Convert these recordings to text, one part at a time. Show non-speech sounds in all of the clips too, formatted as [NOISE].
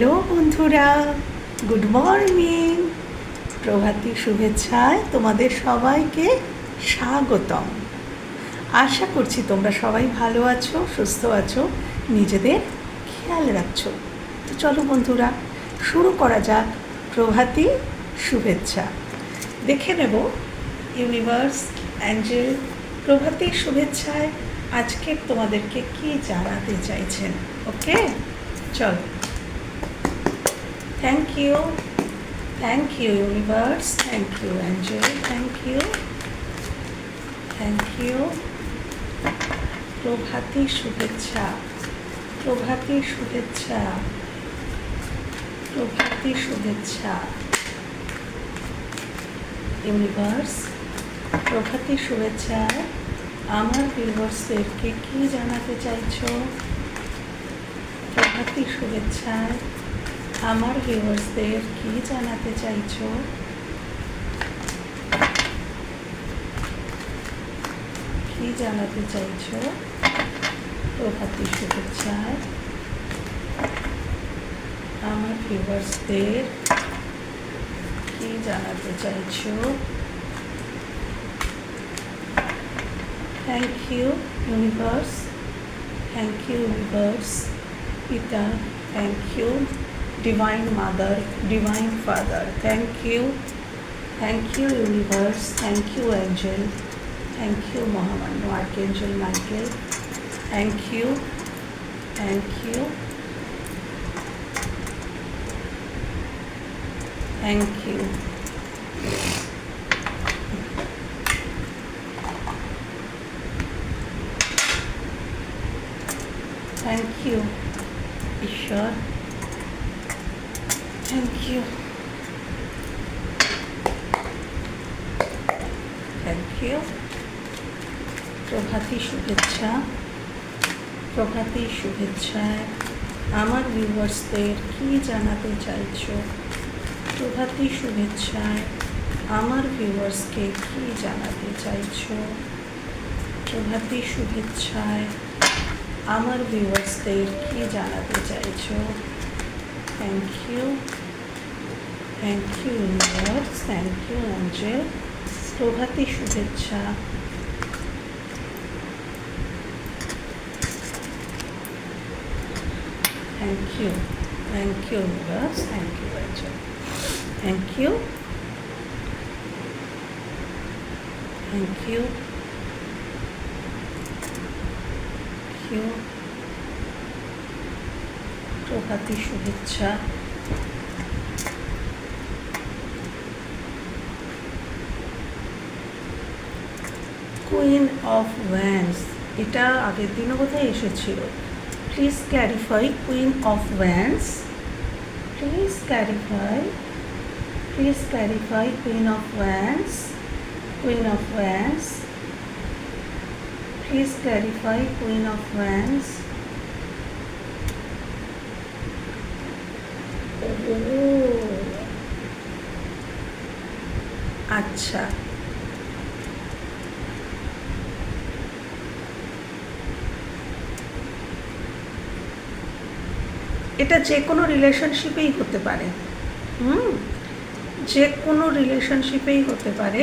Hello বন্ধুরা, good morning. প্রভাতী শুভেচ্ছায় তোমাদের সবাইকে স্বাগতম। আশা করছি তোমরা সবাই ভালো আছো, সুস্থ আছো, নিজেদের খেয়াল রাখছো। তো চলো বন্ধুরা, শুরু করা যাক প্রভাতী শুভেচ্ছা। দেখে নেব ইউনিভার্স অ্যাঞ্জেল প্রভাতী শুভেচ্ছায় আজকে তোমাদেরকে কি জানাতে চাইছেন, ওকে? চলো। Thank you thank you universe thank you angel thank you thank you প্রভাতী শুভেচ্ছা। প্রভাতী শুভেচ্ছা। প্রভাতী শুভেচ্ছা। ইউনিভার্স প্রভাতী শুভেচ্ছা। আমার ভিউয়ার্সদেরকে কি জানাতে চাইছো? প্রভাতী শুভেচ্ছায় আমার ভিউয়ার্সদের কি জানাতে চাইছো? কি জানাতে চাইছো? প্রভাতী শুভেচ্ছায়। আমার ভিউয়ার্সদের কি জানাতে চাইছো? Thank you universe thank you universe পিতা thank you Divine Mother, Divine Father. Thank you. Thank you, Universe. Thank you, Angel. Thank you, Mohammed, Archangel Michael. Thank you. Thank you. Thank you. শুভেচ্ছায় আমার ভিউয়ার্সদের কি জানাতে চাইছো? প্রভাতী শুভেচ্ছায়। আমার ভিউয়ার্সকে কি জানাতে চাইছো? প্রভাতী শুভেচ্ছায়। আমার ভিউয়ার্সদের কি জানাতে চাইছো? Thank you thank you universe thank you angel প্রভাতী শুভেচ্ছা। Thank you thank you universe thank you angel thank you thank you you প্রভাতী শুভেচ্ছা কুইন অফ ভ্যান্স এটা আগের দিনও কোথায় এসেছিল। Please clarify Queen of Wands. Please clarify. Please clarify Queen of Wands. Queen of Wands. Please clarify Queen of Wands. अच्छा এটা যে কোনো রিলেশনশিপেই হতে পারে। হুম? যে কোনো রিলেশনশিপেই হতে পারে।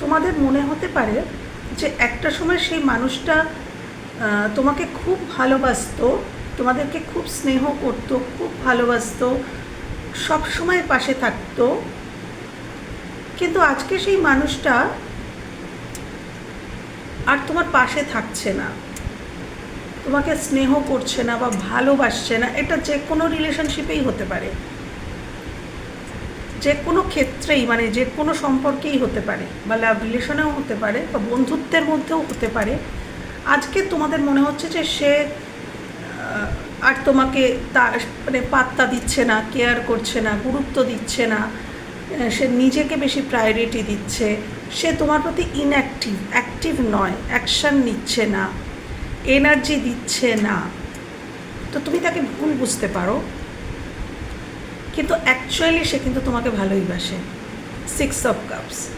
তোমাদের মনে হতে পারে যে একটা সময় সেই মানুষটা তোমাকে খুব ভালোবাসতো, তোমাদেরকে খুব স্নেহ করতো, খুব ভালোবাসতো সব সময় পাশে থাকতো। কিন্তু আজকে সেই মানুষটা আর তোমার পাশে থাকছে না। তোমাকে স্নেহ করছে না বা ভালোবাসছে না, এটা যে কোনো রিলেশনশিপেই হতে পারে। যে কোনো ক্ষেত্রেই মানে যে কোনো সম্পর্কেই হতে পারে, বা লাভ রিলেশনেও হতে পারে, বা বন্ধুত্বের মধ্যেও হতে পারে। আজকে তোমাদের মনে হচ্ছে যে সে আর তোমাকে তা মানে পাত্তা দিচ্ছে না কেয়ার করছে না, গুরুত্ব দিচ্ছে না সে নিজেকে বেশি প্রায়োরিটি দিচ্ছে। সে তোমার প্রতি ইনঅ্যাক্টিভ অ্যাক্টিভ নয় অ্যাকশান নিচ্ছে না এনার্জি দিচ্ছে না। তো তুমি তাকে ভুল বুঝতে পারো। কিন্তু অ্যাকচুয়ালি সে কিন্তু তোমাকে ভালোই বাসে। সিক্স অফ কাপস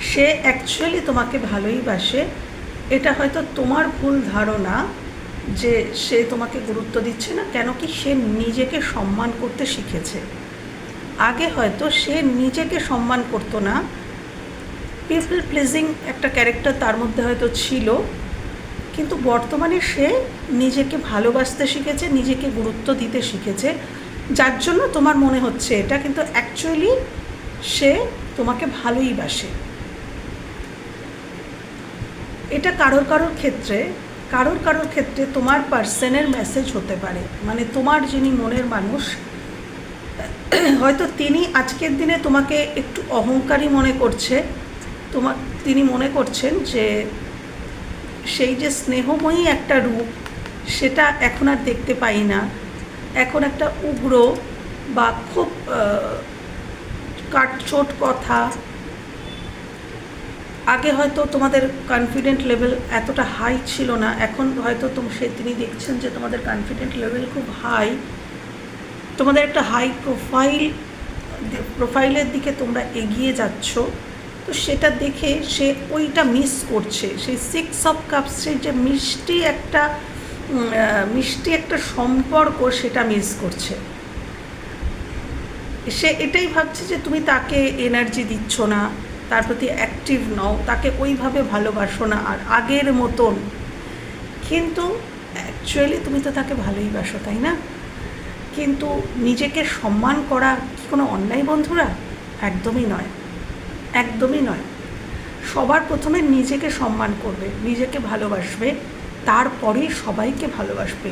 সে অ্যাকচুয়ালি তোমাকে ভালোই বাসে। এটা হয়তো তোমার ভুল ধারণা যে সে তোমাকে গুরুত্ব দিচ্ছে না, কেন কি সে নিজেকে সম্মান করতে শিখেছে। আগে হয়তো সে নিজেকে সম্মান করতো না পিপল প্লিজিং একটা ক্যারেক্টার তার মধ্যে হয়তো ছিল, কিন্তু বর্তমানে সে নিজেকে ভালোবাসতে শিখেছে, নিজেকে গুরুত্ব দিতে শিখেছে। যার জন্য তোমার মনে হচ্ছে এটা, কিন্তু অ্যাকচুয়ালি সে তোমাকে ভালোই বাসে। এটা কারোর কারোর ক্ষেত্রে, কারোর কারোর ক্ষেত্রে তোমার পার্সনের মেসেজ হতে পারে। মানে তোমার যিনি মনের মানুষ, হয়তো তিনি আজকের দিনে তোমাকে একটু অহংকারী মনে করছে তোমার তিনি মনে করছেন যে সেই যে স্নেহময়ী একটা রূপ, সেটা এখন আর দেখতে পাই না। এখন একটা উগ্র বা খুব কাটছোট কথা। আগে হয়তো তোমাদের কনফিডেন্ট লেভেল এতটা হাই ছিল না, এখন হয়তো তোম, সে, তিনি দেখছেন যে তোমাদের কনফিডেন্ট লেভেল খুব হাই তোমাদের একটা হাই প্রোফাইল প্রোফাইলের দিকে তোমরা এগিয়ে যাচ্ছ। তো সেটা দেখে সে ওইটা মিস করছে। সেই সিক্স অফ কাপসের যে মিষ্টি একটা মিষ্টি একটা সম্পর্ক সেটা মিস করছে। সে এটাই ভাবছে যে তুমি তাকে এনার্জি দিচ্ছ না, তার প্রতি অ্যাক্টিভ নও, তাকে ওইভাবে ভালোবাসো না আর আগের মতন। কিন্তু অ্যাকচুয়ালি তুমি তো তাকে ভালোই বাসো, তাই না? কিন্তু নিজেকে সম্মান করা কি কোনো অন্যায় বন্ধুরা? একদমই নয়। একদমই নয়। সবার প্রথমে নিজেকে সম্মান করবে, নিজেকে ভালোবাসবে, তারপরেই সবাইকে ভালোবাসবে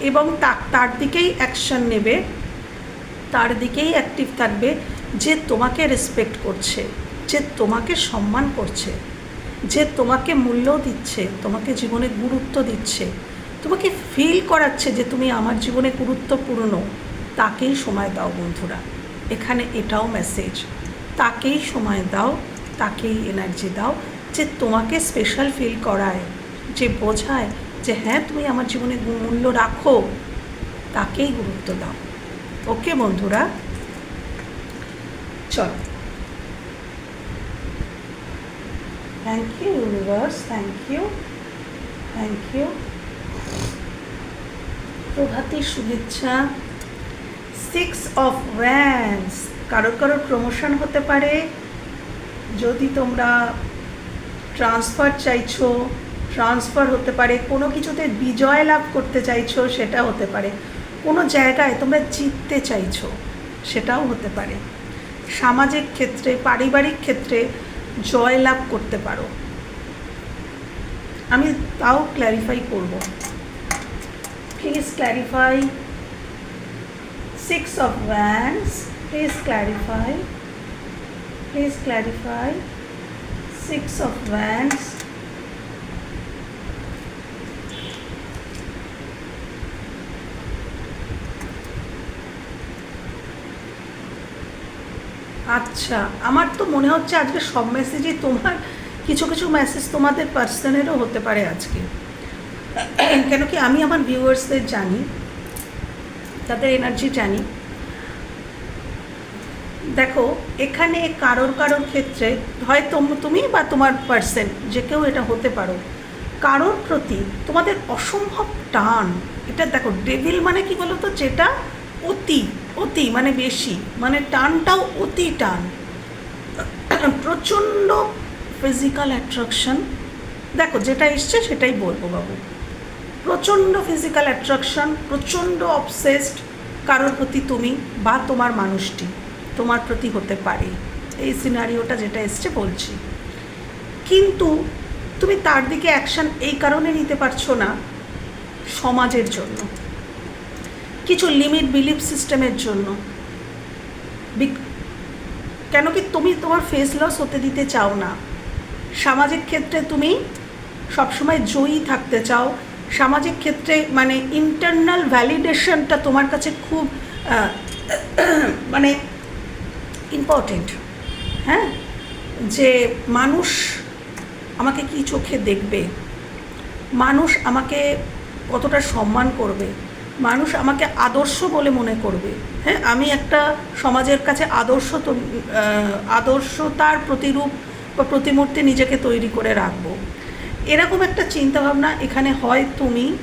এবং তার দিকেই অ্যাকশান নেবে, তার দিকেই অ্যাক্টিভ থাকবে যে তোমাকে রেসপেক্ট করছে, যে তোমাকে সম্মান করছে, যে তোমাকে মূল্য দিচ্ছে, তোমাকে জীবনে গুরুত্ব দিচ্ছে, তোমাকে ফিল করাচ্ছে যে তুমি আমার জীবনে গুরুত্বপূর্ণ। তাকেই সময় দাও বন্ধুরা। এখানে এটাও মেসেজ তাকেই সময় দাও, তাকেই এনার্জি দাও যে তোমাকে স্পেশাল ফিল করায়, যে বোঝায় যে হ্যাঁ তুমি আমার জীবনে মূল্য রাখো, তাকেই গুরুত্ব দাও। ওকে বন্ধুরা, চল। Thank you universe thank you thank you প্রভাতী শুভেচ্ছা। সিক্স অফ ওয়ান্স কারোর কারোর প্রমোশন হতে পারে। যদি তোমরা ট্রান্সফার চাইছো ট্রান্সফার হতে পারে, কোনো কিছুতে বিজয় লাভ করতে চাইছো, সেটা হতে পারে। কোনো জায়গায় তোমরা জিততে চাইছো, সেটাও হতে পারে। সামাজিক ক্ষেত্রে, পারিবারিক ক্ষেত্রে জয় লাভ করতে পারো। আমি তাও ক্ল্যারিফাই করব। Please clarify six of wands please clarify please clarify six of wands আচ্ছা আমার তো মনে হচ্ছে আজকে সব মেসেজই তোমার, কিছু কিছু মেসেজ তোমাদের পার্সনেরও হতে পারে আজকে। কেন কি আমি আমার ভিউয়ার্সদের জানি, তাদের এনার্জি জানি। দেখো, এখানে কারোর কারোর ক্ষেত্রে হয় তুমি বা তোমার পার্সন যে কেউ এটা হতে পারো, কারোর প্রতি তোমাদের অসম্ভব টান। এটা দেখো ডেভিল মানে কি বলো তো যেটা অতি অতি মানে বেশি মানে টানটাও অতি টান। প্রচণ্ড ফিজিক্যাল অ্যাট্রাকশন দেখো, যেটা এসছে সেটাই বলব বাবু। প্রচণ্ড ফিজিক্যাল অ্যাট্রাকশন প্রচণ্ড অবসেসড কারোর প্রতি তুমি বা তোমার মানুষটি। তোমার প্রতি হতে পারে। এই সিনারিওটা যেটা এসছে বলছি। কিন্তু তুমি তার দিকে অ্যাকশান এই কারণে নিতে পারছ না সমাজের জন্য। কিছু লিমিট বিলিফ সিস্টেমের জন্য। কেন কি তুমি তোমার ফেস লস হতে দিতে চাও না। সামাজিক ক্ষেত্রে তুমি সবসময় জয়ী থাকতে চাও। সামাজিক ক্ষেত্রে মানে ইন্টারনাল ভ্যালিডেশনটা তোমার কাছে খুব মানে ইম্পর্টেন্ট হ্যাঁ? যে মানুষ আমাকে কি চোখে দেখবে? মানুষ আমাকে কতটা সম্মান করবে? মানুষ আমাকে আদর্শ বলে মনে করবে হ্যাঁ? আমি একটা সমাজের কাছে আদর্শ আদর্শতার প্রতিরূপ বা প্রতিমূর্তি নিজেকে তৈরি করে রাখব। এরকম একটা চিন্তাভাবনা এখানে হয় তুমি,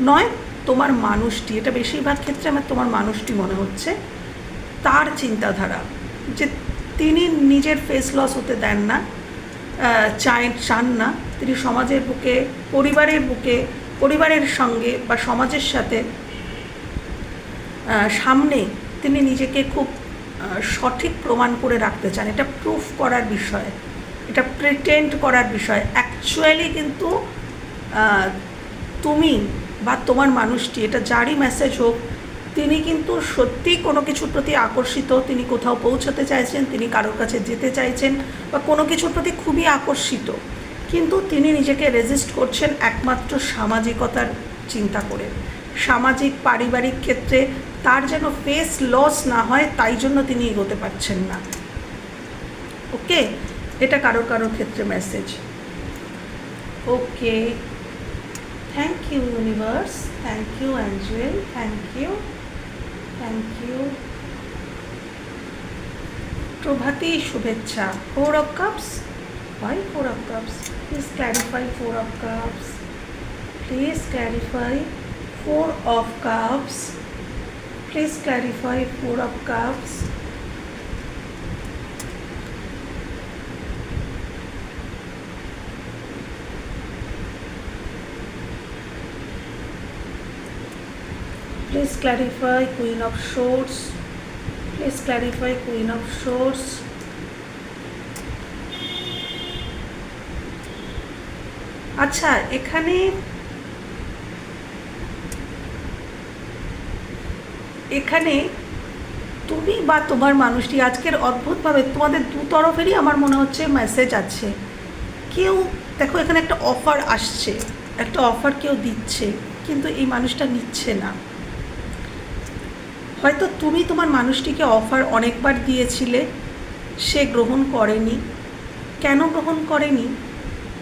নয়, তোমার মানুষটি, এটা বেশিরভাগ ক্ষেত্রে আমার তোমার মানুষটি মনে হচ্ছে, তার চিন্তাধারা। যে তিনি নিজের ফেস লস হতে দেন না চায়, চান না। তিনি সমাজের বুকে, পরিবারের বুকে, পরিবারের সঙ্গে বা সমাজের সাথে সামনে তিনি নিজেকে খুব সঠিক প্রমাণ করে রাখতে চান। এটা প্রুফ করার বিষয়। এটা প্রিটেন্ট করার বিষয়। অ্যাকচুয়ালি কিন্তু তুমি বা তোমার মানুষটি, এটা যারই মেসেজ হোক তিনি কিন্তু সত্যি কোনো কিছুর প্রতি আকর্ষিত, তিনি কোথাও পৌঁছতে চাইছেন, তিনি কারোর কাছে যেতে চাইছেন বা কোনো কিছুর প্রতি খুবই আকর্ষিত। কিন্তু তিনি নিজেকে রেজিস্ট করছেন একমাত্র সামাজিকতার চিন্তা করে। সামাজিক, পারিবারিক ক্ষেত্রে তার যেন ফেস লস না হয়, তাই জন্য তিনি এগোতে পারছেন না। ওকে? এটা কারও কারোর ক্ষেত্রে message okay. Thank you universe thank you angel thank you thank you প্রভাতী শুভেচ্ছা four of cups Why Four of Cups? Please clarify Four of Cups. Please clarify Four of Cups. Please clarify Four of Cups. Please clarify, Queen of Swords. Please clarify, Queen of Swords. আচ্ছা এখানে এখানে তুমি বা তোমার মানুষটি আজকের অদ্ভুতভাবে তোমাদের দু তরফেরই আমার মনে হচ্ছে মেসেজ আছে কেউ, দেখো এখানে একটা অফার আসছে, একটা অফার কেউ দিচ্ছে, কিন্তু এই মানুষটা নিচ্ছে না হয়তো তুমি তোমার মানুষটিকে অফার অনেকবার দিয়েছিলে, সে গ্রহণ করেনি। কেন গ্রহণ করেনি?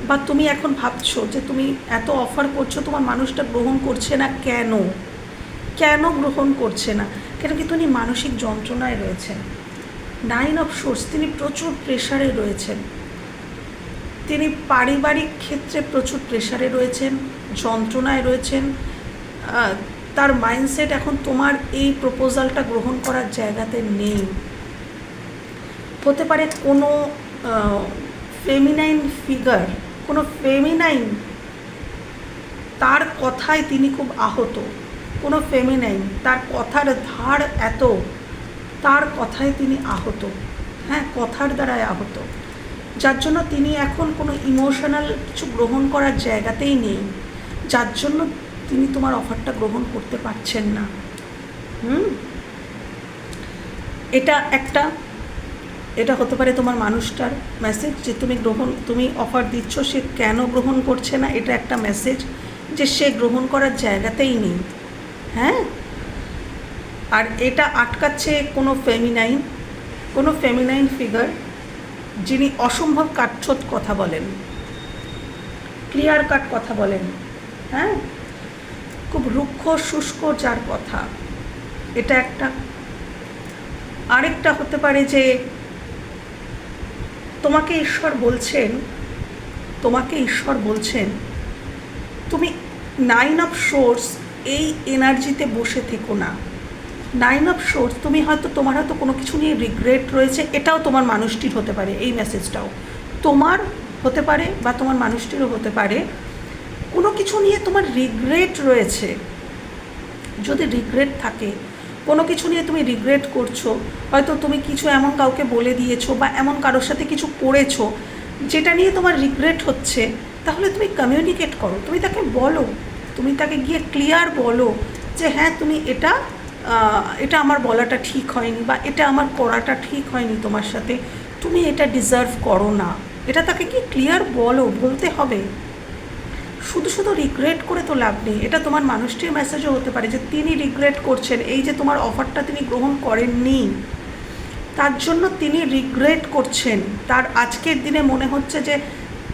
বা তুমি এখন ভাবছ যে তুমি এত অফার করছ, তোমার মানুষটা গ্রহণ করছে না কেন? কেন গ্রহণ করছে না? কেন কি তিনি মানসিক যন্ত্রণায় রয়েছেন? নাইন অফ সোর্স তিনি প্রচুর প্রেশারে রয়েছেন। তিনি পারিবারিক ক্ষেত্রে প্রচুর প্রেশারে রয়েছেন, যন্ত্রণায় রয়েছেন। তার মাইন্ডসেট এখন তোমার এই প্রপোজালটা গ্রহণ করার জায়গাতে নেই। হতে পারে কোনো ফেমিনাইন ফিগার কোনো ফেমিনাইন তার কথায় তিনি খুব আহত, কোনো ফেমিনাইন তার কথার ধার এত, তার কথায় তিনি আহত হ্যাঁ কথার দ্বারায় আহত। যার জন্য তিনি এখন কোনো ইমোশনাল কিছু গ্রহণ করার জায়গাতেই নেই। যার জন্য তিনি তোমার অফারটা গ্রহণ করতে পারছেন না। হুম? এটা একটা, এটা হতে পারে তোমার মানুষটার মেসেজ যে তুমি গ্রহণ, তুমি অফার দিচ্ছ, সে কেন গ্রহণ করছে না, এটা একটা মেসেজ যে সে গ্রহণ করার জায়গাতেই নেই। হ্যাঁ? আর এটা আটকাচ্ছে কোনো ফেমিনাইন কোনো ফেমিনাইন ফিগার যিনি অসম্ভব কাটছট কথা বলেন ক্লিয়ার কাট কথা বলেন। হ্যাঁ? খুব রুক্ষ, শুষ্ক যার কথা। এটা একটা। আরেকটা হতে পারে যে, তোমাকে ঈশ্বর বলছেন, তোমাকে ঈশ্বর বলছেন, তুমি নাইন অফ সোর্স এই এনার্জিতে বসে থেকো না। নাইন অফ সোর্স তুমি হয়তো, তোমার হয়তো কোনো কিছু নিয়ে রিগ্রেট রয়েছে, এটাও তোমার মানুষটির হতে পারে, এই মেসেজটাও তোমার হতে পারে বা তোমার মানুষটিরও হতে পারে কোনো কিছু নিয়ে তোমার রিগ্রেট রয়েছে? যদি রিগ্রেট থাকে, কোনো কিছু নিয়ে তুমি রিগ্রেট করছ, হয়তো তুমি কিছু এমন কাউকে বলে দিয়েছ বা এমন কারোর সাথে কিছু করেছ যেটা নিয়ে তোমার রিগ্রেট হচ্ছে, তাহলে তুমি কমিউনিকেট করো। তুমি তাকে বলো, তুমি তাকে গিয়ে ক্লিয়ার বলো যে হ্যাঁ তুমি এটা এটা আমার বলাটা ঠিক হয়নি বা এটা আমার করাটা ঠিক হয়নি তোমার সাথে। তুমি এটা ডিজার্ভ করো না। এটা তাকে কি ক্লিয়ার বলো, বলতে হবে। শুধু শুধু রিগ্রেট করে তো লাভ নেই। এটা তোমার মানুষটির মেসেজও হতে পারে যে তিনি রিগ্রেট করছেন। এই যে তোমার অফারটা তিনি গ্রহণ করেননি, তার জন্য তিনি রিগ্রেট করছেন। তার আজকের দিনে মনে হচ্ছে যে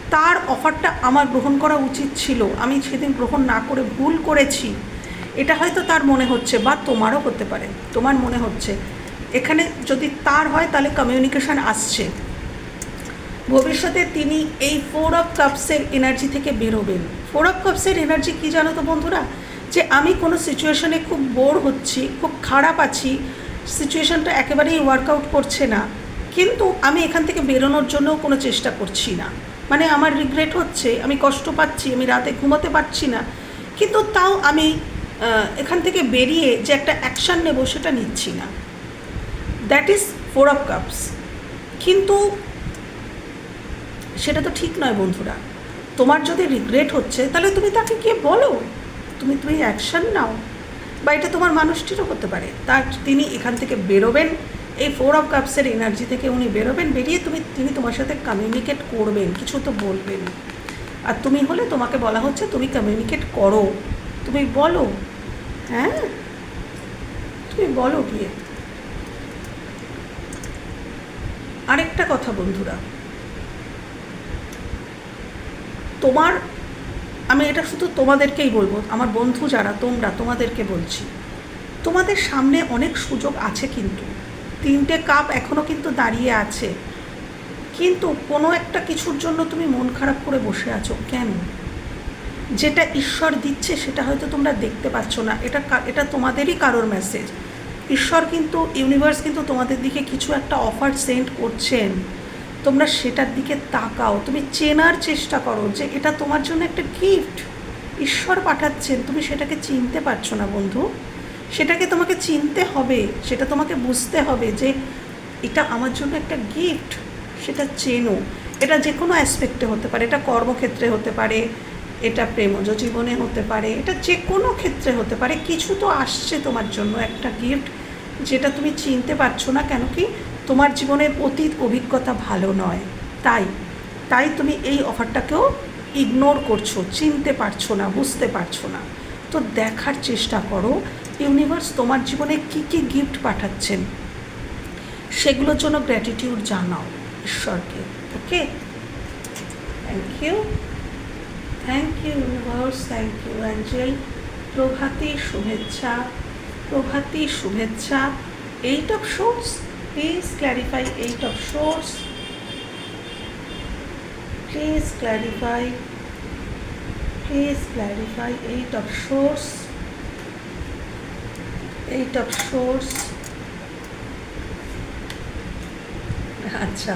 তার অফারটা আমার গ্রহণ করা উচিত ছিল। আমি সেদিন গ্রহণ না করে ভুল করেছি। এটা হয়তো তার মনে হচ্ছে বা তোমারও হতে পারে। তোমার মনে হচ্ছে। এখানে যদি তার হয়, তাহলে কমিউনিকেশন আসছে। ভবিষ্যতে তিনি এই ফোর অফ কাপসের এনার্জি থেকে বেরোবেন। ফোর অফ কাপসের এনার্জি কী জানো তো বন্ধুরা? যে আমি কোনো সিচুয়েশনে খুব বোর হচ্ছি, খুব খারাপ আছি সিচুয়েশনটা একেবারেই ওয়ার্কআউট করছে না। কিন্তু আমি এখান থেকে বেরোনোর জন্যও কোনো চেষ্টা করছি না। মানে আমার রিগ্রেট হচ্ছে, আমি কষ্ট পাচ্ছি, আমি রাতে ঘুমোতে পারছি না। কিন্তু তাও আমি এখান থেকে বেরিয়ে যে একটা অ্যাকশান নেব সেটা নিচ্ছি না। That is four of cups কিন্তু সেটা তো ঠিক নয় বন্ধুরা। তোমার যদি রিগ্রেট হচ্ছে, তাহলে তুমি তাকে গিয়ে বলো। তুমি তুমি অ্যাকশান নাও। বা এটা তোমার মানুষটিরও হতে পারে। তার তিনি এখান থেকে বেরোবেন। এই ফোর অফ কাপসের এনার্জি থেকে উনি বেরোবেন, বেরিয়ে তুমি, তিনি তোমার সাথে কমিউনিকেট করবেন, কিছু তো বলবেন। আর তুমি হলে তোমাকে বলা হচ্ছে, তুমি কমিউনিকেট করো। তুমি বলো। হ্যাঁ? তুমি বলো গিয়ে। আরেকটা কথা বন্ধুরা তোমার, আমি এটা শুধু তোমাদেরকেই বলব, আমার বন্ধু যারা, তোমরা, তোমাদেরকে বলছি। তোমাদের সামনে অনেক সুযোগ আছে কিন্তু। তিনটে কাপ এখনও কিন্তু দাঁড়িয়ে আছে। কিন্তু কোনো একটা কিছুর জন্য তুমি মন খারাপ করে বসে আছো। কেন? যেটা ঈশ্বর দিচ্ছে সেটা হয়তো তোমরা দেখতে পাচ্ছ না। এটা এটা তোমাদেরই কারোর মেসেজ ঈশ্বর কিন্তু ইউনিভার্স কিন্তু তোমাদের দিকে কিছু একটা অফার সেন্ড করছেন। তোমরা সেটার দিকে তাকাও। তুমি চেনার চেষ্টা করো যে এটা তোমার জন্য একটা গিফট ঈশ্বর পাঠাচ্ছেন, তুমি সেটাকে চিনতে পারছ না বন্ধু। সেটাকে তোমাকে চিনতে হবে, সেটা তোমাকে বুঝতে হবে যে এটা আমার জন্য একটা গিফট সেটা চেনো। এটা যে কোনো অ্যাসপেক্টে হতে পারে, এটা কর্মক্ষেত্রে হতে পারে, এটা প্রেমজ জীবনে হতে পারে, এটা যে কোনো ক্ষেত্রে হতে পারে, কিছু তো আসছে তোমার জন্য একটা গিফট যেটা তুমি চিনতে পারছ না কেন কি তোমার জীবনের অতীত অভিজ্ঞতা ভালো নয়। তাই তাই তুমি এই অফারটাকেও ইগনোর করছ, চিনতে পারছ না, বুঝতে পারছ না। তো দেখার চেষ্টা করো ইউনিভার্স তোমার জীবনে কী কী গিফট পাঠাচ্ছেন, সেগুলোর জন্য গ্র্যাটিটিউড জানাও ঈশ্বরকে okay thank you thank you universe thank you angel প্রভাতী শুভেচ্ছা প্রভাতী শুভেচ্ছা eight of swords please clarify eight of swords please clarify please clarify eight of swords eight of swords আচ্ছা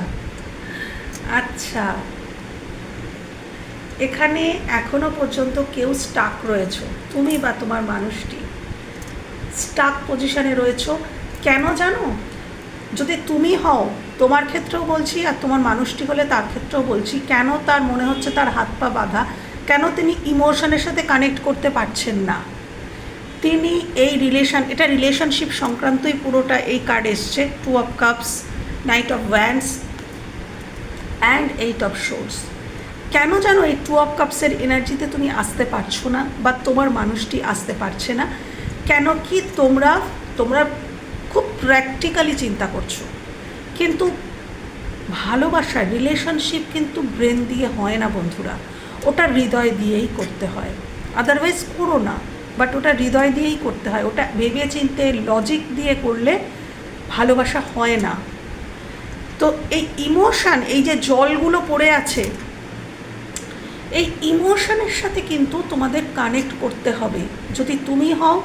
আচ্ছা। এখানে এখনও পর্যন্ত কেউ স্টাক রয়েছো, তুমি বা তোমার মানুষটি। স্টাক পজিশনে রয়েছো। কেন জানো? যদি তুমি হও, তোমার ক্ষেত্রেও বলছি আর তোমার মানুষটি হলে তার ক্ষেত্রেও বলছি, কেন তার মনে হচ্ছে তার হাত পা বাঁধা? কেন তিনি ইমোশনের সাথে কানেক্ট করতে পারছেন না? তিনি এই রিলেশন, এটা রিলেশনশিপ সংক্রান্তই পুরোটা এই কার্ড এসছে two of cups knight of wands and eight of swords কেন জানো এই টু অফ কাপসের এনার্জিতে তুমি আসতে পারছ না বা তোমার মানুষটি আসতে পারছে না? কেন কি তোমরা তোমরা প্র্যাকটিক্যালি চিন্তা করছ। কিন্তু ভালোবাসা রিলেশনশিপ কিন্তু ব্রেন দিয়ে হয় না বন্ধুরা। ওটা হৃদয় দিয়েই করতে হয়। আদারওয়াইজ করো না। বাট ওটা হৃদয় দিয়েই করতে হয়। ওটা ভেবে চিনতে লজিক দিয়ে করলে ভালোবাসা হয় না। তো এই ইমোশান এই যে জলগুলো পড়ে আছে, এই ইমোশনের সাথে কিন্তু তোমাদের কানেক্ট করতে হবে। যদি তুমি হও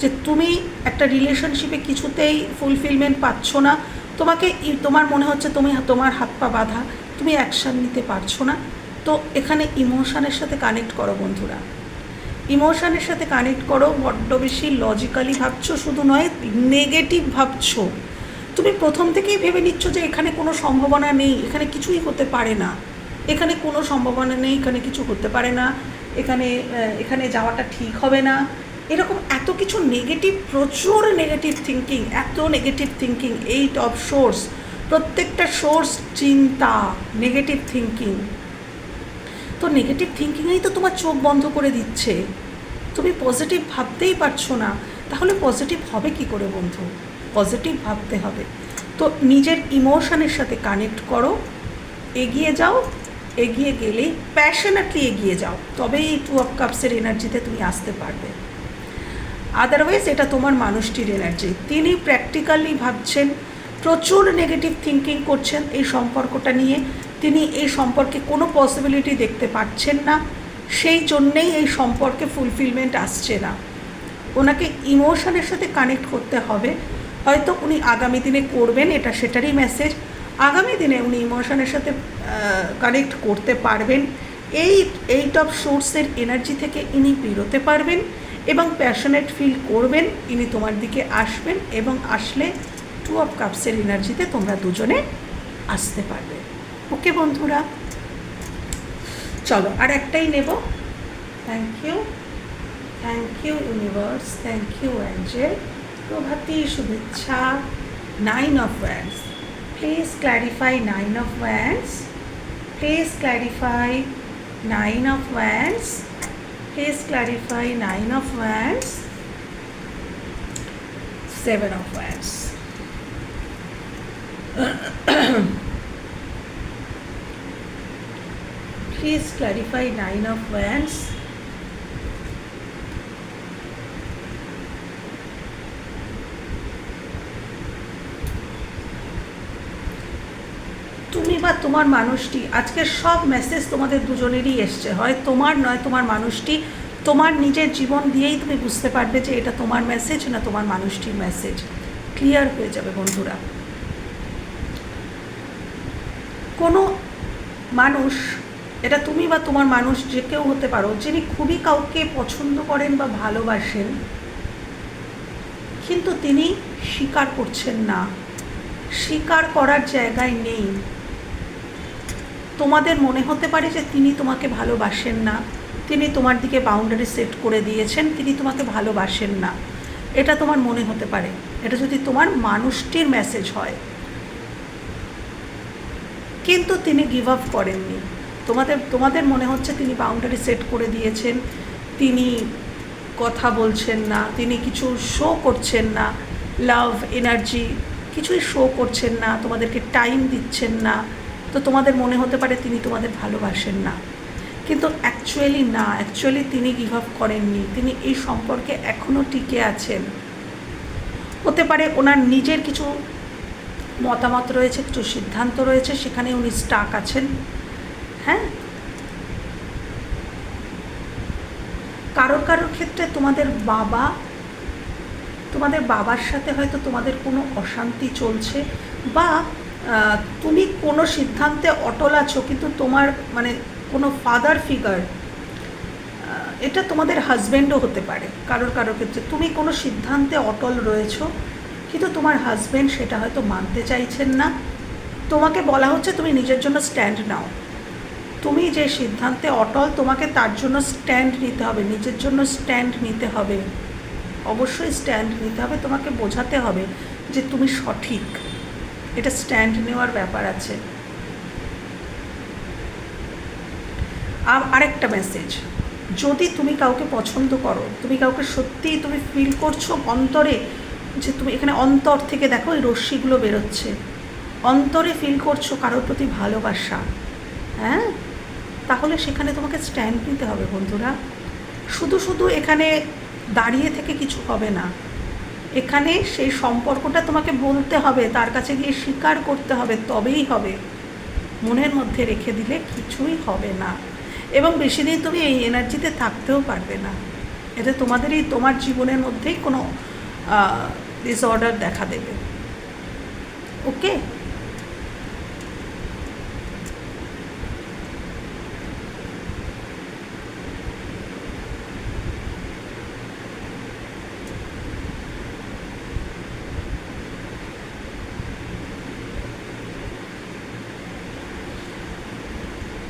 যে তুমি একটা রিলেশনশিপে কিছুতেই ফুলফিলমেন্ট পাচ্ছ না, তোমাকে তোমার মনে হচ্ছে তুমি তোমার হাত পা বাঁধা, তুমি অ্যাকশান নিতে পারছ না। তো এখানে ইমোশানের সাথে কানেক্ট করো বন্ধুরা। ইমোশানের সাথে কানেক্ট করো, বড্ড বেশি লজিক্যালি ভাবছ শুধু নয় নেগেটিভ ভাবছ। তুমি প্রথম থেকেই ভেবে নিচ্ছ যে এখানে কোনো সম্ভাবনা নেই, এখানে কিছুই হতে পারে না। এখানে কোনো সম্ভাবনা নেই, এখানে কিছু হতে পারে না, এখানে এখানে যাওয়াটা ঠিক হবে না। এরকম এত কিছু নেগেটিভ প্রচুর নেগেটিভ থিঙ্কিং এত negative thinking eight of swords প্রত্যেকটা সোর্স চিন্তা নেগেটিভ থিঙ্কিং তো নেগেটিভ থিঙ্কিংয়েই তো তোমার চোখ বন্ধ করে দিচ্ছে। তুমি পজিটিভ ভাবতেই পারছ না। তাহলে পজিটিভ হবে কি করে বন্ধু? পজিটিভ ভাবতে হবে। তো নিজের ইমোশনের সাথে কানেক্ট করো। এগিয়ে যাও। এগিয়ে গেলেই প্যাশনেটলি এগিয়ে যাও। তবেই এই টু অফ কাপসের এনার্জিতে তুমি আসতে পারবে। আদারওয়াইজ এটা তোমার মানুষটির এনার্জি তিনি প্র্যাকটিক্যালি ভাবছেন, প্রচুর নেগেটিভ থিঙ্কিং করছেন এই সম্পর্কটা নিয়ে। তিনি এই সম্পর্কে কোনো পসিবিলিটি দেখতে পাচ্ছেন না। সেই জন্যেই এই সম্পর্কে ফুলফিলমেন্ট আসছে না। ওনাকে ইমোশনের সাথে কানেক্ট করতে হবে। হয়তো উনি আগামী দিনে করবেন, এটা সেটারই মেসেজ আগামী দিনে উনি ইমোশনের সাথে কানেক্ট করতে পারবেন। এই, এইট অফ সোর্সের এনার্জি থেকে ইনি বেরোতে পারবেন। এবং প্যাশনেট ফিল করবেন, ইনি তোমার দিকে আসবেন এবং আসলে টু অফ কাপসের এনার্জিতে তোমরা দুজনে আসতে পারবে। ওকে বন্ধুরা? চলো, আর একটাই নেব। Thank you thank you universe thank you angel প্রভাতী, শুভেচ্ছা। Nine of wands please clarify nine of wands please clarify nine of wands Please clarify 9 of Wands, 7 of Wands. [COUGHS] Please clarify 9 of Wands, বা তোমার মানুষটি আজকের সব message তোমাদের দুজনেরই এসছে। হয় তোমার নয়, তোমার মানুষটি। তোমার নিজের জীবন দিয়েই তুমি বুঝতে পারবে যে এটা তোমার মেসেজ না তোমার মানুষটির মেসেজ ক্লিয়ার হয়ে যাবে বন্ধুরা। কোনো মানুষ, এটা তুমি বা তোমার মানুষ যে কেউ হতে পারো, যিনি খুবই কাউকে পছন্দ করেন বা ভালোবাসেন, কিন্তু তিনি স্বীকার করছেন না। স্বীকার করার জায়গায় নেই। তোমাদের মনে হতে পারে যে তিনি তোমাকে ভালোবাসেন না, তিনি তোমার দিকে বাউন্ডারি সেট করে দিয়েছেন, তিনি তোমাকে ভালোবাসেন না। এটা তোমার মনে হতে পারে। এটা যদি তোমার মানুষটির মেসেজ হয়। কিন্তু তিনি গিভ আপ করেননি। তোমাদের তোমাদের মনে হচ্ছে তিনি বাউন্ডারি সেট করে দিয়েছেন, তিনি কথা বলছেন না, তিনি কিছু শো করছেন না লাভ এনার্জি কিছুই শো করছেন না, তোমাদেরকে টাইম দিচ্ছেন না। তো তোমাদের মনে হতে পারে তিনি তোমাদের ভালোবাসেন না। কিন্তু অ্যাকচুয়ালি না অ্যাকচুয়ালি তিনি গিভ আপ করেননি। তিনি এই সম্পর্কে এখনও টিকে আছেন। হতে পারে ওনার নিজের কিছু মতামত রয়েছে, কিছু সিদ্ধান্ত রয়েছে, সেখানে উনি স্টাক আছেন। হ্যাঁ? কারোর কারোর ক্ষেত্রে তোমাদের বাবা, তোমাদের বাবার সাথে হয়তো তোমাদের কোনো অশান্তি চলছে বা তুমি কোনো সিদ্ধান্তে অটল আছো, কিন্তু তোমার মানে কোনো ফাদার ফিগার এটা তোমাদের হাজব্যান্ডও হতে পারে, কারোর কারোর ক্ষেত্রে। তুমি কোনো সিদ্ধান্তে অটল রয়েছো, কিন্তু তোমার হাজব্যান্ড সেটা হয়তো মানতে চাইছেন না। তোমাকে বলা হচ্ছে তুমি নিজের জন্য স্ট্যান্ড নাও। তুমি যে সিদ্ধান্তে অটল, তোমাকে তার জন্য স্ট্যান্ড নিতে হবে, নিজের জন্য স্ট্যান্ড নিতে হবে। অবশ্যই স্ট্যান্ড নিতে হবে, তোমাকে বোঝাতে হবে যে তুমি সঠিক। এটা স্ট্যান্ড নেওয়ার ব্যাপার আছে। আর আরেকটা মেসেজ যদি তুমি কাউকে পছন্দ করো, তুমি কাউকে সত্যিই তুমি ফিল করছ অন্তরে, যে তুমি এখানে অন্তর থেকে দেখো ওই রশ্মিগুলো বেরোচ্ছে। অন্তরে ফিল করছ কারোর প্রতি ভালোবাসা হ্যাঁ? তাহলে সেখানে তোমাকে স্ট্যান্ড নিতে হবে বন্ধুরা। শুধু শুধু এখানে দাঁড়িয়ে থেকে কিছু হবে না। এখানে সেই সম্পর্কটা তোমাকে বলতে হবে, তার কাছে গিয়ে স্বীকার করতে হবে, তবেই হবে। মনের মধ্যে রেখে দিলে কিছুই হবে না। এবং বেশি দিন তুমি এই এনার্জিতে থাকতেও পারবে না। এতে তোমাদেরই তোমার জীবনের মধ্যেই কোনো ডিসঅর্ডার দেখা দেবে। ওকে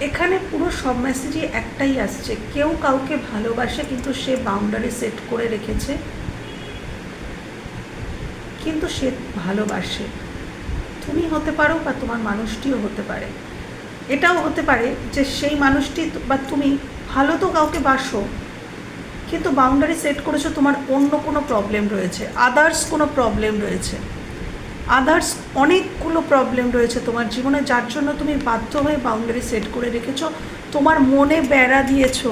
এখানে পুরো সব মেসেজই একটাই আসছে। কেউ কাউকে ভালোবাসে, কিন্তু সে বাউন্ডারি সেট করে রেখেছে। কিন্তু সে ভালোবাসে। তুমি হতে পারো বা তোমার মানুষটিও হতে পারে। এটাও হতে পারে যে সেই মানুষটি বা তুমি ভালো তো কাউকে বাসো, কিন্তু বাউন্ডারি সেট করেছ, তোমার অন্য কোনো প্রবলেম রয়েছে। আদার্স কোনো প্রবলেম রয়েছে। আদার্স অনেকগুলো প্রবলেম রয়েছে তোমার জীবনে, যার জন্য তুমি বাধ্য হয়ে বাউন্ডারি সেট করে রেখেছো। তোমার মনে বেড়া দিয়েছ।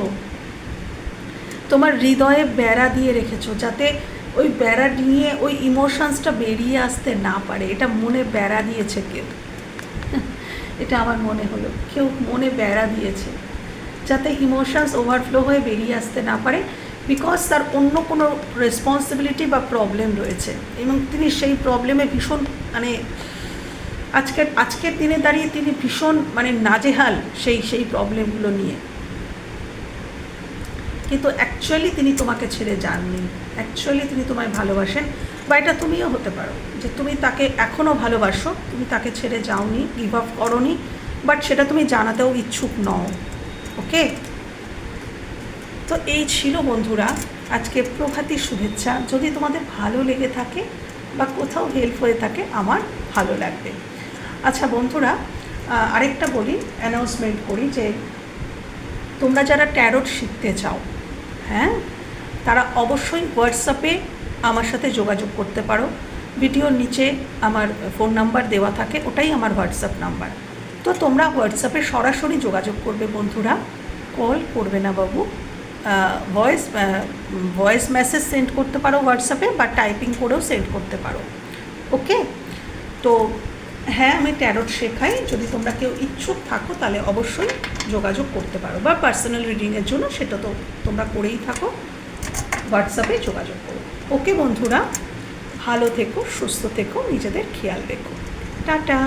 তোমার হৃদয়ে বেড়া দিয়ে রেখেছো যাতে ওই বেড়া নিয়ে ওই ইমোশনসটা বেরিয়ে আসতে না পারে। এটা মনে বেড়া দিয়েছে কেউ। [LAUGHS] এটা আমার মনে হলো। কেউ মনে বেড়া দিয়েছে যাতে ইমোশনস ওভারফ্লো হয়ে বেরিয়ে আসতে না পারে। বিকজ তার অন্য কোনো রেসপন্সিবিলিটি বা প্রবলেম রয়েছে। এবং তিনি সেই প্রবলেমে ভীষণ মানে আজকের আজকের দিনে দাঁড়িয়ে তিনি ভীষণ মানে নাজেহাল সেই সেই প্রবলেমগুলো নিয়ে। কিন্তু অ্যাকচুয়ালি তিনি তোমাকে ছেড়ে যাননি। অ্যাকচুয়ালি তিনি তোমায় ভালোবাসেন। বা এটা তুমিও হতে পারো যে তুমি তাকে এখনও ভালোবাসো, তুমি তাকে ছেড়ে যাওনি গিভ আপ করনি বাট সেটা তুমি জানাতেও ইচ্ছুক নও। ওকে তো এই ছিল বন্ধুরা আজকে প্রভাতী শুভেচ্ছা। যদি তোমাদের ভালো লেগে থাকে বা কোথাও হেল্প হয়ে থাকে, আমার ভালো লাগবে। আচ্ছা বন্ধুরা আরেকটা বলি অ্যানাউন্সমেন্ট করি যে তোমরা যারা ট্যারোট শিখতে চাও হ্যাঁ তারা অবশ্যই হোয়াটসঅ্যাপে আমার সাথে যোগাযোগ করতে পারো। ভিডিওর নিচে আমার ফোন নাম্বার দেওয়া থাকে, ওটাই আমার হোয়াটসঅ্যাপ নাম্বার তো তোমরা হোয়াটসঅ্যাপে সরাসরি যোগাযোগ করবে বন্ধুরা। কল করবে না বাবু। ভয়েস ভয়েস মেসেজ সেন্ড করতে পারো হোয়াটসঅ্যাপে বা টাইপিং করেও সেন্ড করতে পারো। ওকে তো হ্যাঁ আমি ট্যারোট শেখাই। যদি তোমরা কেউ ইচ্ছুক থাকো, তাহলে অবশ্যই যোগাযোগ করতে পারো। বা পার্সোনাল রিডিংয়ের জন্য সেটা তো তোমরা করেই থাকো। হোয়াটসঅ্যাপে যোগাযোগ করো। ওকে বন্ধুরা? ভালো থেকো, সুস্থ থেকো, নিজেদের খেয়াল রেখো। টাটা!